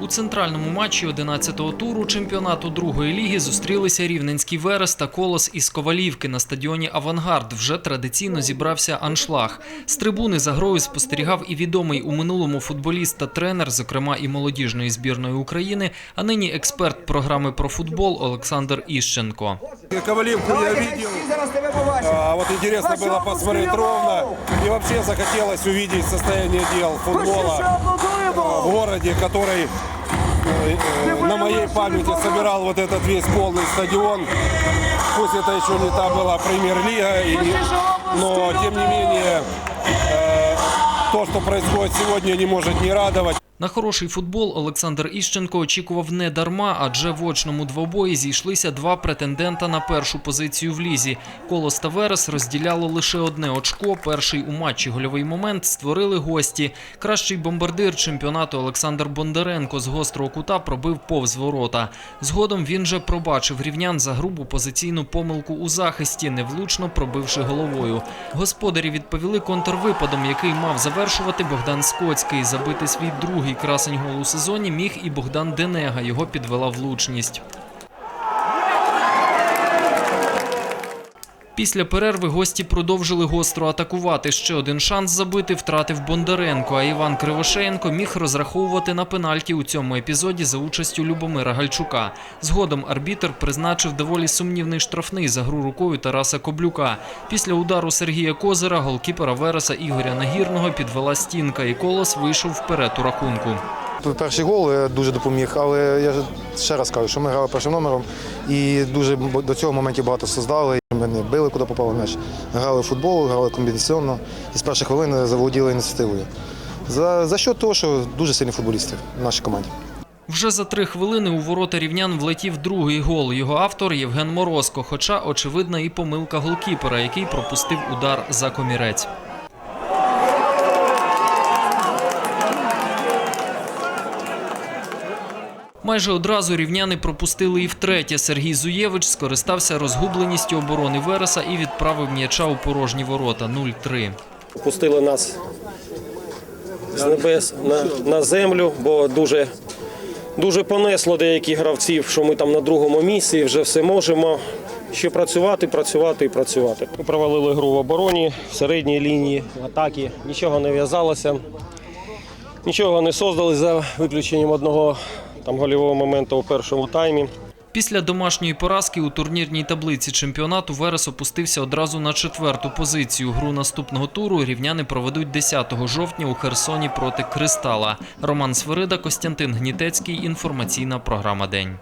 У центральному матчі 11-го туру чемпіонату другої ліги зустрілися Рівненський Верес та Колос із Ковалівки на стадіоні Авангард. Вже традиційно зібрався аншлаг. З трибуни за грою спостерігав і відомий у минулому футболіст та тренер, зокрема і молодіжної збірної України, а нині експерт програми про футбол Олександр Іщенко. Коваливку я видел. А, вот интересно было посмотреть ровно. И вообще захотелось увидеть состояние дел футбола а, в городе, который э, э, на моей памяти собирал вот этот весь полный стадион. Пусть это еще не та была премьер-лига, но тем не менее э, то, что происходит сегодня, не может не радовать. На хороший футбол Олександр Іщенко очікував не дарма, адже в очному двобої зійшлися два претендента на першу позицію в лізі. Колос та Верес розділяло лише одне очко. Перший у матчі гольовий момент створили гості. Кращий бомбардир чемпіонату Олександр Бондаренко з гострого кута пробив повз ворота. Згодом він же пробачив рівнян за грубу позиційну помилку у захисті, невлучно пробивши головою. Господарі відповіли контрвипадом, який мав завершувати Богдан Скоцький. Забити свій другий красень голу у сезоні міг і Богдан Денега. Його підвела влучність. Після перерви гості продовжили гостро атакувати. Ще один шанс забити втратив Бондаренко, а Іван Кривошеєнко міг розраховувати на пенальті у цьому епізоді за участю Любомира Гальчука. Згодом арбітр призначив доволі сумнівний штрафний за гру рукою Тараса Коблюка. Після удару Сергія Козира голкіпера Вереса Ігоря Нагірного підвела стінка, і колос вийшов вперед у рахунку. Перший гол е, дуже допоміг, але я ще раз кажу, що ми грали першим номером і дуже до цього моментів багато создали. Ми не били, куди попав м'яч. Грали в футбол, грали комбінаційно і з перших хвилин заволоділи ініціативою. За, за що того, що дуже сильні футболісти в нашій команді. Вже за три хвилини у ворота рівнян влетів другий гол. Його автор Євген Морозко, хоча очевидна і помилка голкіпера, який пропустив удар за комірець. Майже одразу рівняни пропустили і втретє. Сергій Зуєвич скористався розгубленістю оборони Вереса і відправив м'яча у порожні ворота 0-3. Пустили нас з небес на, на землю, бо дуже, дуже понесло деяких гравців, що ми там на другому місці, вже все можемо. Ще працювати, працювати і працювати. Ми провалили гру в обороні, в середній лінії, в атаки. Нічого не в'язалося, нічого не создали за виключенням одного там гольового моменту у першому таймі. Після домашньої поразки у турнірній таблиці чемпіонату Верес опустився одразу на четверту позицію. Гру наступного туру рівняни проведуть 10 жовтня у Херсоні проти Кристала. Роман Свирида, Костянтин Гнітецький. Інформаційна програма День.